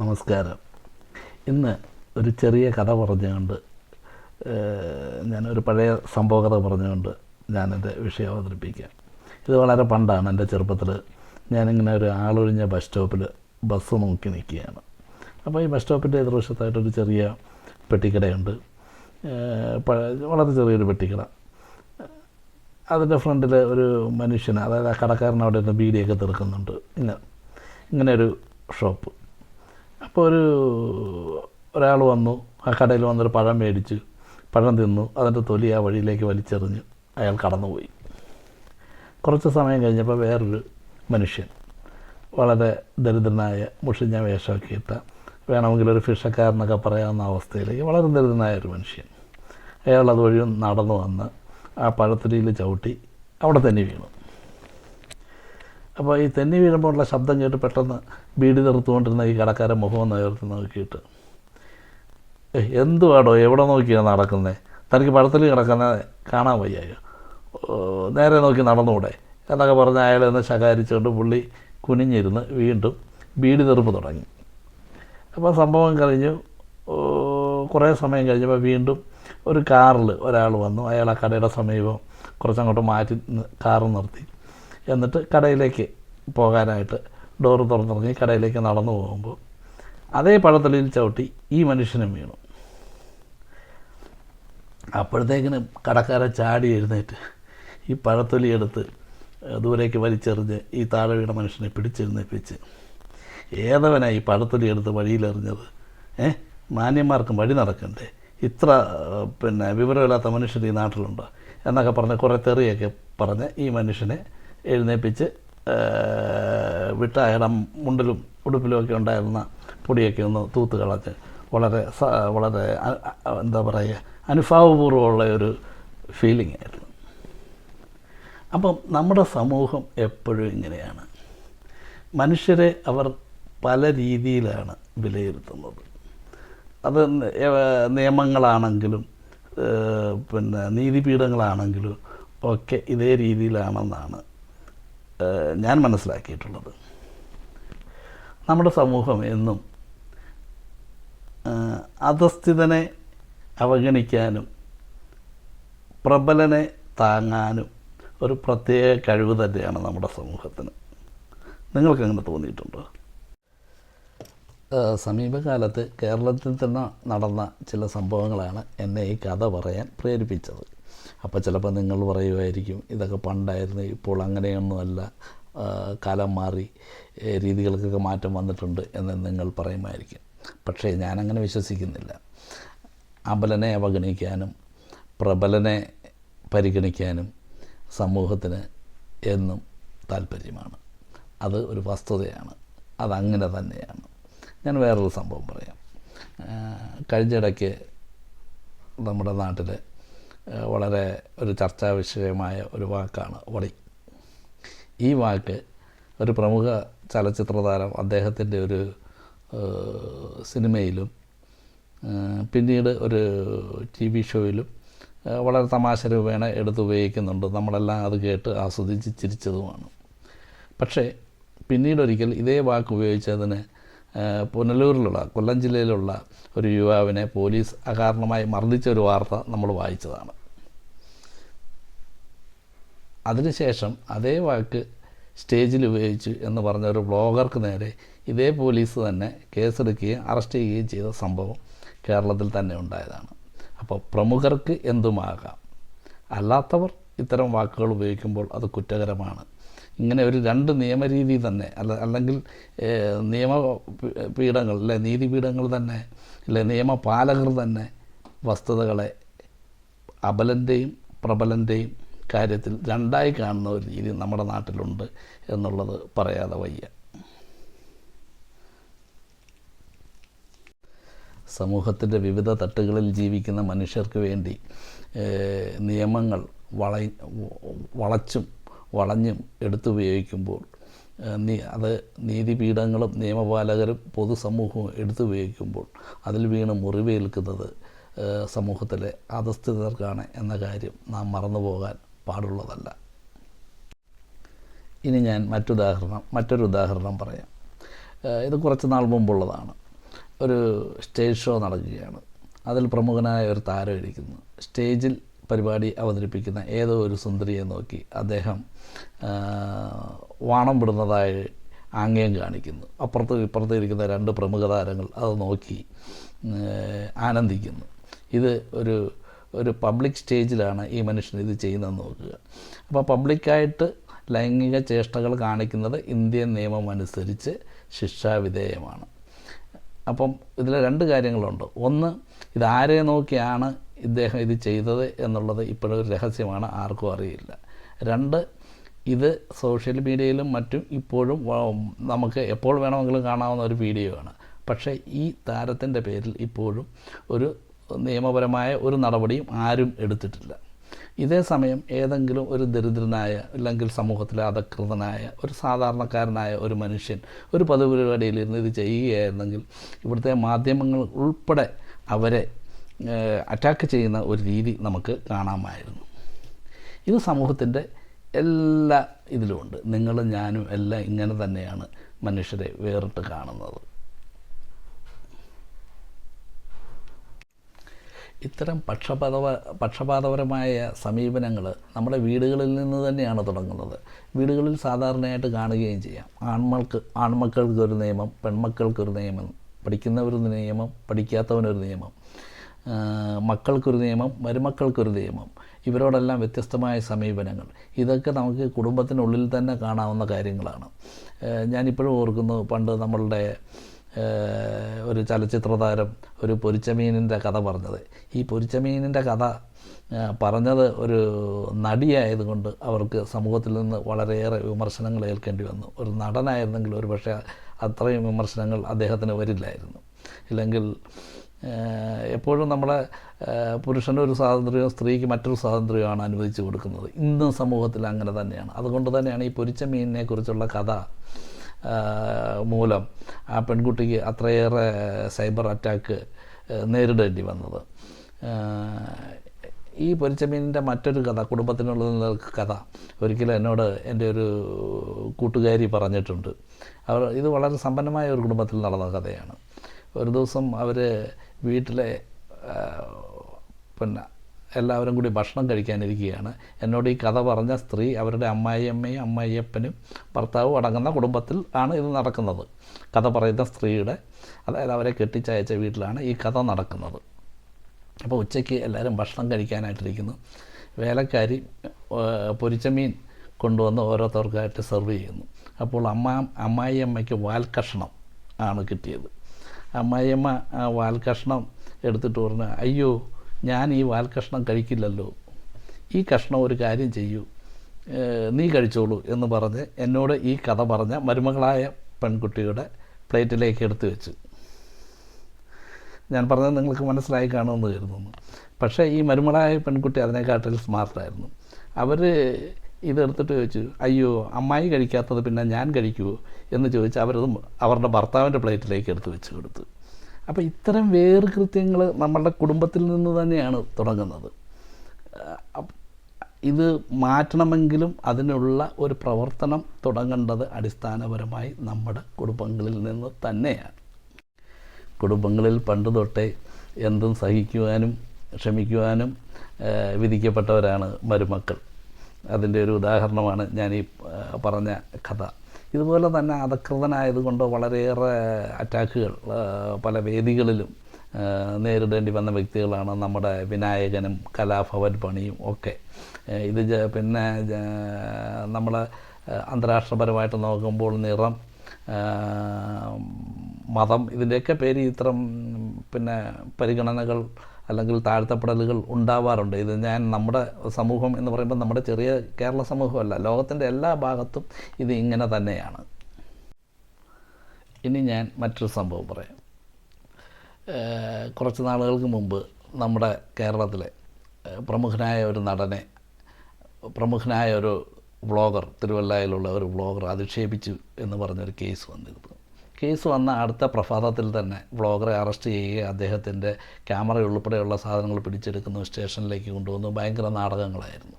നമസ്കാരം. ഇന്ന് ഒരു ചെറിയ കഥ പറഞ്ഞുകൊണ്ട് ഞാനൊരു പഴയ സംഭവ കഥ പറഞ്ഞുകൊണ്ട് ഞാനെന്റെ വിഷയം അവതരിപ്പിക്കാം. ഇത് വളരെ പണ്ടാണ് എന്റെ ചെറുപ്പത്തിൽ ഞാനിങ്ങനെ ഒരു ആളൊഴിഞ്ഞ ബസ് സ്റ്റോപ്പിൽ ബസ് നോക്കി നിൽക്കുകയാണ്. അപ്പോൾ ഈ ബസ് സ്റ്റോപ്പിന്റെ എതിർവശത്തായിട്ടൊരു ചെറിയ പെട്ടിക്കടയുണ്ട്. വളരെ ചെറിയൊരു പെട്ടിക്കട. അതിന്റെ ഫ്രണ്ടിൽ ഒരു മനുഷ്യൻ അതായത് ആ കടക്കാരൻ അവിടെ നിന്ന് ബീഡിയൊക്കെ തീർക്കുന്നുണ്ട്. ഇങ്ങനെ ഇങ്ങനെ ഒരു ഷോപ്പ്. അപ്പോൾ ഒരു ഒരാൾ വന്നു ആ കടയിൽ വന്നൊരു പഴം മേടിച്ചു പഴം തിന്നു അതിന്റെ തൊലി ആ വഴിയിലേക്ക് വലിച്ചെറിഞ്ഞ് അയാൾ കടന്നുപോയി. കുറച്ച് സമയം കഴിഞ്ഞപ്പോൾ വേറൊരു മനുഷ്യൻ വളരെ ദരിദ്രനായ മുഷിഞ്ഞ വേഷമൊക്കെ ഇട്ട വേണമെങ്കിൽ ഒരു ഫിഷക്കാരനൊക്കെ പറയാവുന്ന അവസ്ഥയിലേക്ക് വളരെ ദരിദ്രനായ ഒരു മനുഷ്യൻ അയാൾ അതുവഴി നടന്നു വന്ന് ആ പഴത്തൊലിയിൽ ചവിട്ടി അവിടെ തന്നെ വീണു. അപ്പോൾ ഈ തെന്നി വീഴുമ്പോഴുള്ള ശബ്ദം കേട്ട് പെട്ടെന്ന് ബീഡി നിർത്തുകൊണ്ടിരുന്ന ഈ കടക്കാരൻ മുഖം ഒന്ന് ഉയർത്തി നോക്കിയിട്ട് "ഏയ്, എന്തുവാടോ എവിടെ നോക്കിയാണ് നടക്കുന്നത് തനിക്ക് പഴത്തിൽ കിടക്കുന്ന കാണാൻ വയ്യായോ? നേരെ നോക്കി നടന്നുകൂടെ എന്നൊക്കെ പറഞ്ഞ് അയാളെ ഒന്ന് ശകാരിച്ചുകൊണ്ട് പുള്ളി കുനിഞ്ഞിരുന്ന് വീണ്ടും ബീഡി തെറുപ്പ് തുടങ്ങി. അപ്പോൾ സംഭവം കഴിഞ്ഞു. കുറേ സമയം കഴിഞ്ഞപ്പോൾ വീണ്ടും ഒരു കാറിൽ ഒരാൾ വന്നു. അയാൾ ആ കടയുടെ സമീപം കുറച്ചങ്ങോട്ട് മാറ്റി കാറ് നിർത്തി. എന്നിട്ട് കടയിലേക്ക് പോകാനായിട്ട് ഡോറ് തുറന്നിറങ്ങി കടയിലേക്ക് നടന്നു പോകുമ്പോൾ അതേ പഴത്തലയിൽ ചവിട്ടി ഈ മനുഷ്യനും വീണു. അപ്പോഴത്തേക്കിനും കടക്കാരെ ചാടി എഴുന്നേറ്റ് ഈ പഴത്തൊലി എടുത്ത് ദൂരേക്ക് വലിച്ചെറിഞ്ഞ് ഈ താഴെ വീണ മനുഷ്യനെ പിടിച്ചെഴുന്നേൽപ്പിച്ച് ഏതവനായി ഈ പഴത്തൊലി എടുത്ത് വഴിയിലെറിഞ്ഞത്? ഏ? മാന്യന്മാർക്കും വഴി നടക്കണ്ടേ? ഇത്ര പിന്നെ വിവരമില്ലാത്ത മനുഷ്യർ ഈ നാട്ടിലുണ്ടോ? എന്നൊക്കെ പറഞ്ഞ് കുറേ തെറിയൊക്കെ പറഞ്ഞ് ഈ മനുഷ്യനെ എഴുന്നേൽപ്പിച്ച് ഏഹ്, വിട്ട അയാളുടെ മുണ്ടിലും ഉടുപ്പിലും ഒക്കെ ഉണ്ടായിരുന്ന പൊടിയൊക്കെ ഒന്ന് തൂത്ത് കളഞ്ഞ് വളരെ വളരെ എന്താ പറയുക അനുഭാവപൂർവമുള്ള ഒരു ഫീലിംഗ് ആയിരുന്നു. അപ്പം നമ്മുടെ സമൂഹം എപ്പോഴും ഇങ്ങനെയാണ്. മനുഷ്യരെ അവർ പല രീതിയിലാണ് വിലയിരുത്തുന്നത്. അത് നിയമങ്ങളാണെങ്കിലും പിന്നെ നീതിപീഠങ്ങളാണെങ്കിലും ഒക്കെ ഇതേ രീതിയിലാണെന്നാണ് ഞാൻ മനസ്സിലാക്കിയിട്ടുള്ളത്. നമ്മുടെ സമൂഹം എന്നും അധസ്ഥിതനെ അവഗണിക്കാനും പ്രബലനെ താങ്ങാനും ഒരു പ്രത്യേക കഴിവ് തന്നെയാണ് നമ്മുടെ സമൂഹത്തിന്. നിങ്ങൾക്ക് അങ്ങനെ തോന്നിയിട്ടുണ്ടോ സമീപകാലത്ത് കേരളത്തിൽ തന്നെ നടന്ന ചില സംഭവങ്ങളാണ് എന്നെ ഈ കഥ പറയാൻ പ്രേരിപ്പിച്ചത്. അപ്പോൾ ചിലപ്പോൾ നിങ്ങൾ പറയുമായിരിക്കും ഇതൊക്കെ പണ്ടായിരുന്നു ഇപ്പോൾ അങ്ങനെയൊന്നുമല്ല. കാലം മാറി രീതികൾക്കൊക്കെ മാറ്റം വന്നിട്ടുണ്ട് എന്ന് നിങ്ങൾ പറയുമായിരിക്കും. പക്ഷേ ഞാനങ്ങനെ വിശ്വസിക്കുന്നില്ല. അബലനെ അവഗണിക്കാനും പ്രബലനെ പരിഗണിക്കാനും സമൂഹത്തിന് എന്നും താല്പര്യമാണ്. അത് ഒരു വസ്തുതയാണ്. അതങ്ങനെ തന്നെയാണ്. ഞാൻ വേറൊരു സംഭവം പറയാം. കഴിഞ്ഞിടയ്ക്ക് നമ്മുടെ നാട്ടിൽ വളരെ ഒരു ചർച്ചാ വിഷയമായ ഒരു വാക്കാണ് വടി. ഈ വാക്ക് ഒരു പ്രമുഖ ചലച്ചിത്ര താരം അദ്ദേഹത്തിന്റെ ഒരു സിനിമയിലും പിന്നീട് ഒരു ടി വി ഷോയിലും വളരെ തമാശ രൂപേണ എടുത്തുപയോഗിക്കുന്നുണ്ട് നമ്മളെല്ലാം അത് കേട്ട് ആസ്വദിച്ച് ചിരിച്ചതുമാണ്. പക്ഷേ പിന്നീടൊരിക്കൽ ഇതേ വാക്ക് ഉപയോഗിച്ചതിന് പുനലൂരിലുള്ള കൊല്ലം ജില്ലയിലുള്ള ഒരു യുവാവിനെ പോലീസ് അകാരണമായി മർദ്ദിച്ച ഒരു വാർത്ത നമ്മൾ വായിച്ചതാണ്. അതിനുശേഷം അതേ വാക്ക് സ്റ്റേജിൽ ഉപയോഗിച്ചു എന്ന് പറഞ്ഞ ഒരു ബ്ലോഗർക്ക് നേരെ ഇതേ പോലീസ് തന്നെ കേസെടുക്കുകയും അറസ്റ്റ് ചെയ്യുകയും ചെയ്ത സംഭവം കേരളത്തിൽ തന്നെ ഉണ്ടായതാണ്. അപ്പോൾ പ്രമുഖർക്ക് എന്തുമാകാം? അല്ലാത്തവർ ഇത്തരം വാക്കുകൾ ഉപയോഗിക്കുമ്പോൾ അത് കുറ്റകരമാണ്. ഇങ്ങനെ ഒരു രണ്ട് നിയമരീതി തന്നെ അല്ല അല്ലെങ്കിൽ നിയമ പീഠങ്ങൾ അല്ലെ നീതിപീഠങ്ങൾ തന്നെ അല്ലെ നിയമപാലകർ തന്നെ വസ്തുതകളെ അബലന്റെയും പ്രബലന്റെയും കാര്യത്തിൽ രണ്ടായി കാണുന്ന ഒരു രീതി നമ്മുടെ നാട്ടിലുണ്ട് എന്നുള്ളത് പറയാതെ വയ്യ. സമൂഹത്തിന്റെ വിവിധ തട്ടുകളിൽ ജീവിക്കുന്ന മനുഷ്യർക്ക് വേണ്ടി നിയമങ്ങൾ വള വളച്ചും വളഞ്ഞും എടുത്തുപയോഗിക്കുമ്പോൾ നീ അത് നീതിപീഠങ്ങളും നിയമപാലകരും പൊതുസമൂഹവും എടുത്തുപയോഗിക്കുമ്പോൾ അതിൽ വീണ് മുറിവേൽക്കുന്നത് സമൂഹത്തിലെ അധസ്ഥിതർക്കാണ് എന്ന കാര്യം നാം മറന്നു പോകാൻ പാടുള്ളതല്ല. ഇനി ഞാൻ മറ്റുദാഹരണം മറ്റൊരു ഉദാഹരണം പറയാം ഇത് കുറച്ച് നാൾ മുമ്പുള്ളതാണ്. ഒരു സ്റ്റേജ് ഷോ നടക്കുകയാണ്. അതിൽ പ്രമുഖനായ ഒരു താരം ഇരിക്കുന്നു. സ്റ്റേജിൽ പരിപാടി അവതരിപ്പിക്കുന്ന ഏതോ ഒരു സുന്ദരിയെ നോക്കി അദ്ദേഹം വാണം വിടുന്നതായി ആംഗ്യം കാണിക്കുന്നു. അപ്പുറത്തും ഇപ്പുറത്തും ഇരിക്കുന്ന രണ്ട് പ്രമുഖ താരങ്ങൾ അത് നോക്കി ആനന്ദിക്കുന്നു. ഇത് ഒരു ഒരു പബ്ലിക് സ്റ്റേജിലാണ് ഈ മനുഷ്യൻ ഇത് ചെയ്യുന്നതെന്ന് നോക്കുക അപ്പോൾ പബ്ലിക്കായിട്ട് ലൈംഗിക ചേഷ്ടകൾ കാണിക്കുന്നത് ഇന്ത്യൻ നിയമം അനുസരിച്ച് ശിക്ഷാവിധേയമാണ് അപ്പം ഇതിൽ രണ്ട് കാര്യങ്ങളുണ്ട്. ഒന്ന് ഇതാരെ നോക്കിയാണ് ഇദ്ദേഹം ഇത് ചെയ്തത് എന്നുള്ളത് ഇപ്പോഴൊരു രഹസ്യമാണ് ആർക്കും അറിയില്ല. രണ്ട് ഇത് സോഷ്യൽ മീഡിയയിലും മറ്റും ഇപ്പോഴും നമുക്ക് എപ്പോൾ വേണമെങ്കിലും കാണാവുന്ന ഒരു വീഡിയോ ആണ്. പക്ഷേ ഈ താരത്തിന്റെ പേരിൽ ഇപ്പോഴും ഒരു നിയമപരമായ ഒരു നടപടിയും ആരും എടുത്തിട്ടില്ല. ഇതേ സമയം ഏതെങ്കിലും ഒരു ദരിദ്രനായ അല്ലെങ്കിൽ സമൂഹത്തിലെ അധകൃതനായ ഒരു സാധാരണക്കാരനായ ഒരു മനുഷ്യൻ ഒരു ഇരുന്ന് ഇത് ചെയ്യുകയായിരുന്നെങ്കിൽ ഇവിടുത്തെ മാധ്യമങ്ങൾ ഉൾപ്പെടെ അവരെ അറ്റാക്ക് ചെയ്യുന്ന ഒരു രീതി നമുക്ക് കാണാമായിരുന്നു. ഇത് സമൂഹത്തിന്റെ എല്ലാ ഇതിലുമുണ്ട്. നിങ്ങളും ഞാനും എല്ലാം ഇങ്ങനെ തന്നെയാണ് മനുഷ്യരെ വേറിട്ട് കാണുന്നത്. ഇത്തരം പക്ഷപാതപ പക്ഷപാതപരമായ സമീപനങ്ങൾ നമ്മുടെ വീടുകളിൽ നിന്ന് തന്നെയാണ് തുടങ്ങുന്നത്. വീടുകളിൽ സാധാരണയായിട്ട് കാണുകയും ചെയ്യാം. ആൺമൾക്ക് ആൺമക്കൾക്കൊരു നിയമം പെൺമക്കൾക്കൊരു നിയമം പഠിക്കുന്നവരൊരു നിയമം പഠിക്കാത്തവനൊരു നിയമം മക്കൾക്കൊരു നിയമം മരുമക്കൾക്കൊരു നിയമം. ഇവരോടെല്ലാം വ്യത്യസ്തമായ സമീപനങ്ങൾ. ഇതൊക്കെ നമുക്ക് കുടുംബത്തിനുള്ളിൽ തന്നെ കാണാവുന്ന കാര്യങ്ങളാണ്. ഞാനിപ്പോഴും ഓർക്കുന്നു പണ്ട് നമ്മളുടെ ഒരു ചലച്ചിത്ര താരം ഒരു പൊരിച്ചമീനിന്റെ കഥ പറഞ്ഞത്. ഈ പൊരിച്ചമീനിന്റെ കഥ പറഞ്ഞത് ഒരു നടിയായതുകൊണ്ട് അവർക്ക് സമൂഹത്തിൽ നിന്ന് വളരെയേറെ വിമർശനങ്ങൾ ഏൽക്കേണ്ടി വന്നു. ഒരു നടനായിരുന്നെങ്കിൽ ഒരു പക്ഷേ അത്രയും വിമർശനങ്ങൾ അദ്ദേഹത്തിന് വരില്ലായിരുന്നു. ഇല്ലെങ്കിൽ എപ്പോഴും നമ്മളെ പുരുഷനൊരു സ്വാതന്ത്ര്യവും സ്ത്രീക്ക് മറ്റൊരു സ്വാതന്ത്ര്യമാണ് അനുവദിച്ചു കൊടുക്കുന്നത്. ഇന്നും സമൂഹത്തിൽ അങ്ങനെ തന്നെയാണ്. അതുകൊണ്ട് തന്നെയാണ് ഈ പൊരിച്ച മീനിനെ കുറിച്ചുള്ള കഥ മൂലം ആ പെൺകുട്ടിക്ക് അത്രയേറെ സൈബർ അറ്റാക്ക് നേരിടേണ്ടി വന്നത്. ഈ പൊരിച്ചമീനിന്റെ മറ്റൊരു കഥ കുടുംബത്തിനുള്ള കഥ ഒരിക്കലും എന്നോട് എന്റെ ഒരു കൂട്ടുകാരി പറഞ്ഞിട്ടുണ്ട്. അവർ ഇത് വളരെ സമ്പന്നമായ ഒരു കുടുംബത്തിൽ നടന്ന കഥയാണ്. ഒരു ദിവസം അവർ വീട്ടിലെ പിന്നെ എല്ലാവരും കൂടി ഭക്ഷണം കഴിക്കാനിരിക്കുകയാണ്. എന്നോട് ഈ കഥ പറഞ്ഞ സ്ത്രീ അവരുടെ അമ്മായിയമ്മയും അമ്മായിയപ്പനും ഭർത്താവും അടങ്ങുന്ന കുടുംബത്തിൽ ആണ് ഇത് നടക്കുന്നത്. കഥ പറയുന്ന സ്ത്രീയുടെ അതായത് അവരെ കെട്ടിച്ചയച്ച വീട്ടിലാണ് ഈ കഥ നടക്കുന്നത്. അപ്പോൾ ഉച്ചയ്ക്ക് എല്ലാവരും ഭക്ഷണം കഴിക്കാനായിട്ടിരിക്കുന്നു. വേലക്കാരി ഏഹ്, പൊരിച്ച മീൻ കൊണ്ടുവന്ന് ഓരോരുത്തർക്കായിട്ട് സെർവ് ചെയ്യുന്നു. അപ്പോൾ അമ്മ അമ്മായിയമ്മയ്ക്ക് വാൽക്കഷ്ണം ആണ് കിട്ടിയത്. അമ്മായിയമ്മ വാൽക്കഷ്ണം എടുത്തിട്ട് പറഞ്ഞു അയ്യോ ഞാൻ ഈ വാൽക്കഷ്ണം കഴിക്കില്ലല്ലോ. ഈ കഷ്ണം ഒരു കാര്യം ചെയ്യൂ. നീ കഴിച്ചോളൂ എന്ന് പറഞ്ഞ് എന്നോട് ഈ കഥ പറഞ്ഞ മരുമകളായ പെൺകുട്ടിയുടെ പ്ലേറ്റിലേക്ക് എടുത്തു വെച്ചു. ഞാൻ പറഞ്ഞത് നിങ്ങൾക്ക് മനസ്സിലായി കാണുമെന്ന് കരുതുന്നു. പക്ഷേ ഈ മരുമകളായ പെൺകുട്ടി അതിനെക്കാട്ടിൽ സ്മാർട്ടായിരുന്നു അവർ ഇതെടുത്തിട്ട് ചോദിച്ചു അയ്യോ അമ്മായി കഴിക്കാത്തത് പിന്നെ ഞാൻ കഴിക്കുമോ എന്ന് ചോദിച്ച് അവരത് അവരുടെ ഭർത്താവിന്റെ പ്ലേറ്റിലേക്ക് എടുത്ത് വെച്ച് കൊടുത്തു. അപ്പോൾ ഇത്തരം വേറുകൃത്യങ്ങൾ നമ്മളുടെ കുടുംബത്തിൽ നിന്ന് തന്നെയാണ് തുടങ്ങുന്നത്. ഇത് മാറ്റണമെങ്കിലും അതിനുള്ള ഒരു പ്രവർത്തനം തുടങ്ങേണ്ടത് അടിസ്ഥാനപരമായി നമ്മുടെ കുടുംബങ്ങളിൽ നിന്ന് തന്നെയാണ്. കുടുംബങ്ങളിൽ പണ്ട് തൊട്ടേ എന്തും സഹിക്കുവാനും ക്ഷമിക്കുവാനും വിധിക്കപ്പെട്ടവരാണ് മരുമക്കൾ. അതിന്റെ ഒരു ഉദാഹരണമാണ് ഞാൻ ഈ പറഞ്ഞ കഥ. ഇതുപോലെ തന്നെ അധകൃതനായതുകൊണ്ട് വളരെയേറെ അറ്റാക്കുകൾ പല വേദികളിലും നേരിടേണ്ടി വന്ന വ്യക്തികളാണ് നമ്മുടെ വിനായകനും കലാഭവൻ പണിയും ഒക്കെ. ഇത് പിന്നെ നമ്മൾ അന്താരാഷ്ട്രപരമായിട്ട് നോക്കുമ്പോൾ നിറം മതം ഇതിന്റെയൊക്കെ പേര് ഇത്തരം പിന്നെ പരിഗണനകൾ അല്ലെങ്കിൽ താഴ്ത്തപ്പെടലുകൾ ഉണ്ടാവാറുണ്ട്. ഇത് ഞാൻ നമ്മുടെ സമൂഹം എന്ന് പറയുമ്പോൾ നമ്മുടെ ചെറിയ കേരള സമൂഹമല്ല ലോകത്തിന്റെ എല്ലാ ഭാഗത്തും ഇത് ഇങ്ങനെ തന്നെയാണ്. ഇനി ഞാൻ മറ്റൊരു സംഭവം പറയാം. കുറച്ച് നാളുകൾക്ക് മുമ്പ് നമ്മുടെ കേരളത്തിലെ പ്രമുഖനായ ഒരു നടനെ പ്രമുഖനായ ഒരു വ്ളോഗർ തിരുവല്ലയിലുള്ള ഒരു വ്ളോഗർ അധിക്ഷേപിച്ചു എന്ന് പറഞ്ഞൊരു കേസ് വന്നിരുന്നു. കേസ് വന്ന അടുത്ത പ്രഭാതത്തിൽ തന്നെ വ്ളോഗറെ അറസ്റ്റ് ചെയ്യുകയും അദ്ദേഹത്തിന്റെ ക്യാമറ ഉൾപ്പെടെയുള്ള സാധനങ്ങൾ പിടിച്ചെടുക്കുന്നു സ്റ്റേഷനിലേക്ക് കൊണ്ടുവന്നു. ഭയങ്കര നാടകങ്ങളായിരുന്നു.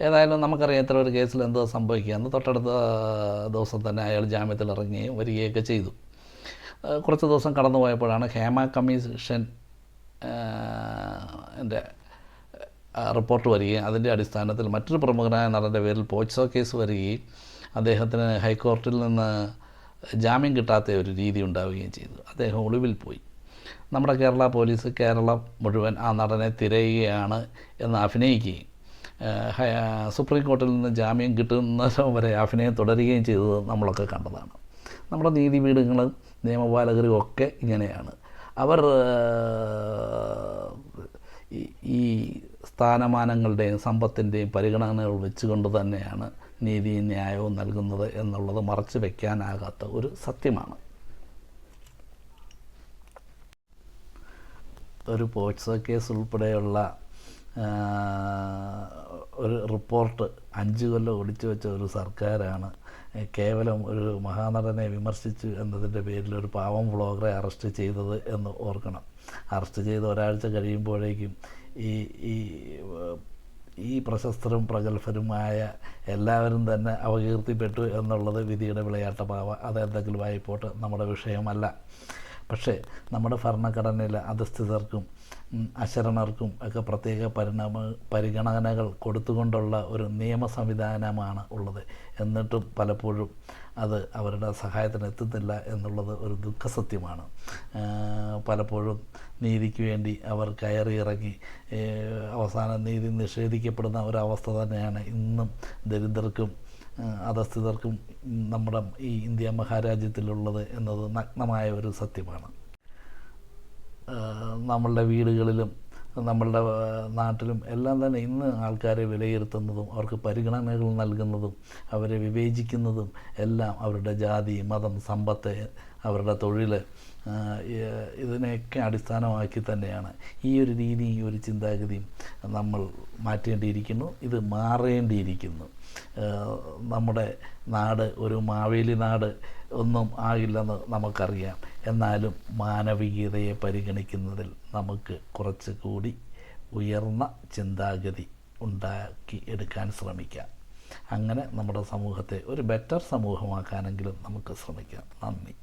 ഏതായാലും നമുക്കറിയാം ഇത്ര ഒരു കേസിൽ എന്തോ സംഭവിക്കുക എന്ന് തൊട്ടടുത്ത ദിവസം തന്നെ അയാൾ ജാമ്യത്തിൽ ഇറങ്ങുകയും വരികയൊക്കെ ചെയ്തു. കുറച്ച് ദിവസം കടന്നു പോയപ്പോഴാണ് ഹേമ കമ്മീഷൻ എന്റെ റിപ്പോർട്ട് വരികയും അതിന്റെ അടിസ്ഥാനത്തിൽ മറ്റൊരു പ്രമുഖനായ നടന്റെ പേരിൽ പോക്സോ കേസ് വരികയും അദ്ദേഹത്തിന് ഹൈക്കോടതിയിൽ നിന്ന് ജാമ്യം കിട്ടാത്ത ഒരു രീതി ഉണ്ടാവുകയും ചെയ്തു. അദ്ദേഹം ഒളിവിൽ പോയി. നമ്മുടെ കേരള പോലീസ് കേരളം മുഴുവൻ ആ നടനെ തിരയുകയാണ് എന്ന് അഭിനയിക്കുകയും സുപ്രീം കോർട്ടിൽ നിന്ന് ജാമ്യം കിട്ടുന്നത് വരെ അഭിനയം തുടരുകയും ചെയ്തത് നമ്മളൊക്കെ കണ്ടതാണ്. നമ്മുടെ നീതി നീതിപീഠങ്ങളും നിയമപാലകരും ഒക്കെ ഇങ്ങനെയാണ്. അവർ ഈ സ്ഥാനമാനങ്ങളുടെയും സമ്പത്തിന്റെയും പരിഗണനകൾ വെച്ചുകൊണ്ട് തന്നെയാണ് നീതിയും ന്യായവും നൽകുന്നത് എന്നുള്ളത് മറച്ചു വയ്ക്കാനാകാത്ത ഒരു സത്യമാണ്. ഒരു പോക്സോ കേസ് ഉൾപ്പെടെയുള്ള ഒരു റിപ്പോർട്ട് അഞ്ച് കൊല്ലം ഒളിച്ചു വെച്ച ഒരു സർക്കാരാണ്. കേവലം ഒരു മഹാനടനെ വിമർശിച്ചു എന്നതിന്റെ പേരിൽ ഒരു പാവം വ്ളോഗറെ അറസ്റ്റ് ചെയ്തത് എന്ന് ഓർക്കണം. അറസ്റ്റ് ചെയ്ത് ഒരാഴ്ച കഴിയുമ്പോഴേക്കും ഈ ഈ ഈ പ്രശസ്തരും പ്രഗത്ഭരുമായ എല്ലാവരും തന്നെ അപകീർത്തിപ്പെട്ടു എന്നുള്ളത് വിധിയുടെ വിളയാട്ടമാവ. അത് എന്തെങ്കിലും ആയിപ്പോട്ട് നമ്മുടെ വിഷയമല്ല. പക്ഷേ നമ്മുടെ ഭരണഘടനയിലെ അധസ്ഥിതർക്കും അശരണർക്കും ഒക്കെ പ്രത്യേക പരിണാമ പരിഗണനകൾ കൊടുത്തുകൊണ്ടുള്ള ഒരു നിയമ സംവിധാനമാണ് ഉള്ളത്. എന്നിട്ടും പലപ്പോഴും അത് അവരുടെ സഹായത്തിന് എത്തുന്നില്ല എന്നുള്ളത് ഒരു ദുഃഖസത്യമാണ് പലപ്പോഴും നീതിക്ക് വേണ്ടി അവർ കയറി ഇറങ്ങി അവസാനം നീതി നിഷേധിക്കപ്പെടുന്ന ഒരവസ്ഥ തന്നെയാണ് ഇന്നും ദരിദ്രർക്കും അധസ്ഥിതർക്കും നമ്മുടെ ഈ ഇന്ത്യ മഹാരാജ്യത്തിലുള്ളത് എന്നത് നഗ്നമായ ഒരു സത്യമാണ്. നമ്മളുടെ വീടുകളിലും നമ്മളുടെ നാട്ടിലും എല്ലാം തന്നെ ഇന്ന് ആൾക്കാരെ വിലയിരുത്തുന്നതും അവർക്ക് പരിഗണനകൾ നൽകുന്നതും അവരെ വിവേചിക്കുന്നതും എല്ലാം അവരുടെ ജാതി മതം സമ്പത്ത് അവരുടെ തൊഴിൽ ഇതിനെയൊക്കെ അടിസ്ഥാനമാക്കി തന്നെയാണ്. ഈ ഒരു രീതി ഈ ഒരു ചിന്താഗതിയും നമ്മൾ മാറ്റേണ്ടിയിരിക്കുന്നു ഇത് മാറേണ്ടിയിരിക്കുന്നു. നമ്മുടെ നാട് ഒരു മാവേലി നാട് ഒന്നും ആകില്ലെന്ന് നമുക്കറിയാം. എന്നാലും മാനവികതയെ പരിഗണിക്കുന്നതിൽ നമുക്ക് കുറച്ചുകൂടി ഉയർന്ന ചിന്താഗതി ഉണ്ടാക്കി എടുക്കാൻ ശ്രമിക്കാം. അങ്ങനെ നമ്മുടെ സമൂഹത്തെ ഒരു ബെറ്റർ സമൂഹമാക്കാനെങ്കിലും നമുക്ക് ശ്രമിക്കാം. നന്ദി.